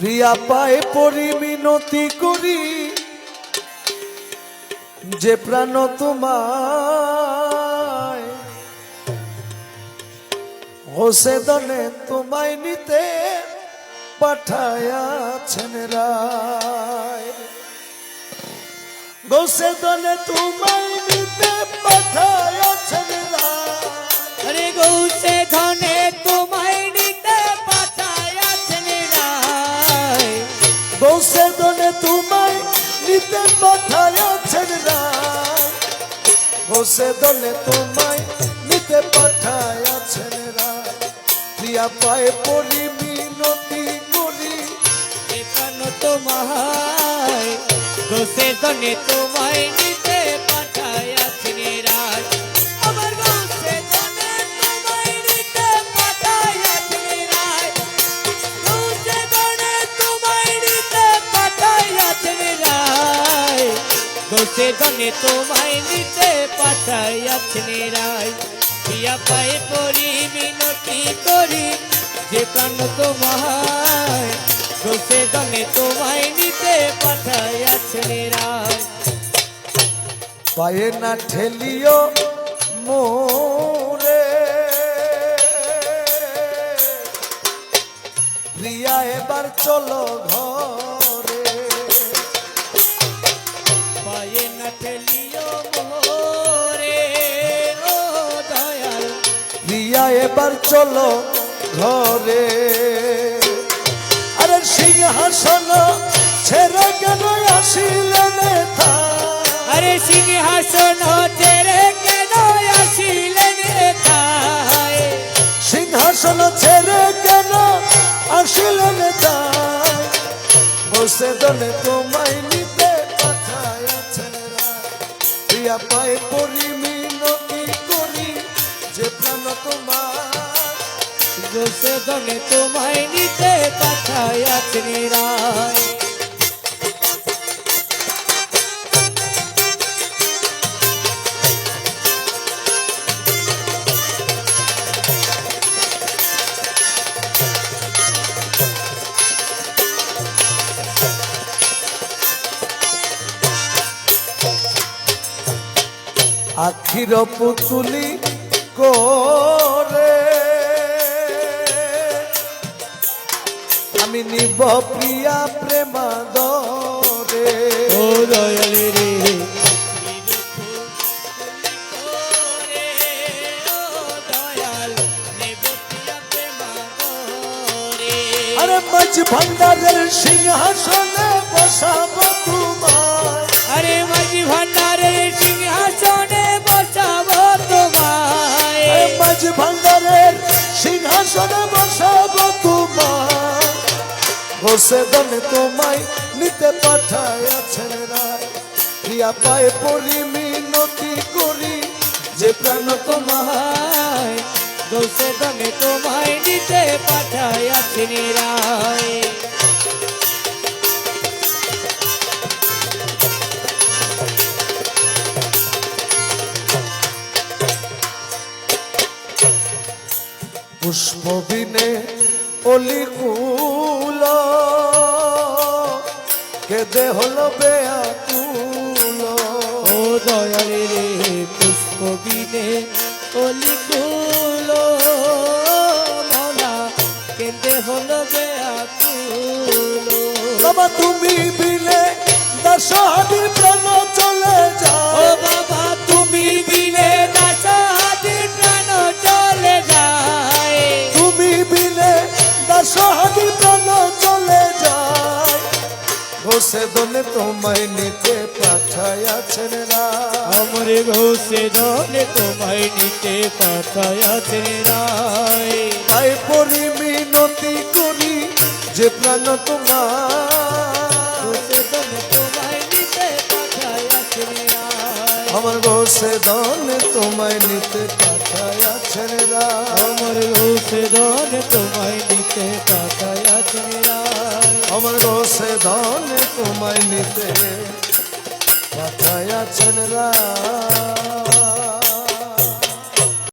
প্রিয়া পায়ে পরি মিনতি করি। যে প্রাণ তোমায় দনে তোমায় নিতে পাঠায়াছেন রায়। গোসে দনে তোমায় নিতে পাঠায়াছেন রায়। আরে গৌসে নিতে পাঠায়াছেন রায় গোসে দলে তোমায় নিতে পাঠায়াছেন রায় প্রিয়া পায়ে পড়ি, মিনতি করি। এখানো তোমায় গৌসে দলে তোমায় গৌসে ধনে তোমায় নিতে পাঠায়াছেন রায় প্রিয়া পায়ে পড়ি, মিনতি করি, যে প্রাণ তোমায়। গৌসে ধনে তোমায় নিতে পাঠায়াছেন রায় পায়ে না ঠেলিও মোরে। প্রিয়া, এবার চলো ঘরে। এবার চলো ঘরে। আরে সিংহাসন ছেড়ে কেন আসিলেন আরে সিংহাসন তেরে কেন আসিলেন সিংহাসন ছেড়ে কেন আসিলেন তাই বসে দলে তোমায় নিতে পাঠায়াছেন রায়। প্রিয়া পায়ে পড়ি গোসে দনে তোমায় নিতে আখির পুতুলি করে আমি নিব প্রিয়া প্রেমাদরে। ও দয়াল রে। আরে মাঝ ভান্ডারের সিংহাসনে বসাবো তোমায়। আরে মাঝি ভান্ডারের সিংহাসনে বসাবো তোমায়। ভান্ডারের সিংহাসনে বসাবো বসে দনে তোমায় নিতে পাঠায়াছেন রায়। প্রিয়া পায়ে পড়ি মিনতি করি, যে প্রাণ তোমায় তোমায় গৌসে দনে তোমায় নিতে পাঠায়াছেন রায়। পুষ্পবিনে অলি কুল। কেদে হলো বেয়াকুল। ও দয়ালে রে পুষ্প বিনে অলি কুলো। মলা কেঁদে হলো বেয়াকুলো। বাবা তুমি বিলে দশহাদির প্রাণ ঘোষে দলে তোমায় নিতে পাঠায়াছেন রা আমরে ঘোষে ধনে তোমায় নিতে পাঠায়াছেন রায় তাই পরি মিনতি করি যে প্রাণ তোমার। ঘোষে ধনে তোমায় নিতে পাঠায়াছেন রায় আমার গোসে দলে তোমায় নিতে পাঠায়াছেন রা আমার ঘোষে ধনে তোমায় নিতে। কথায় পাঠায়াছেন রা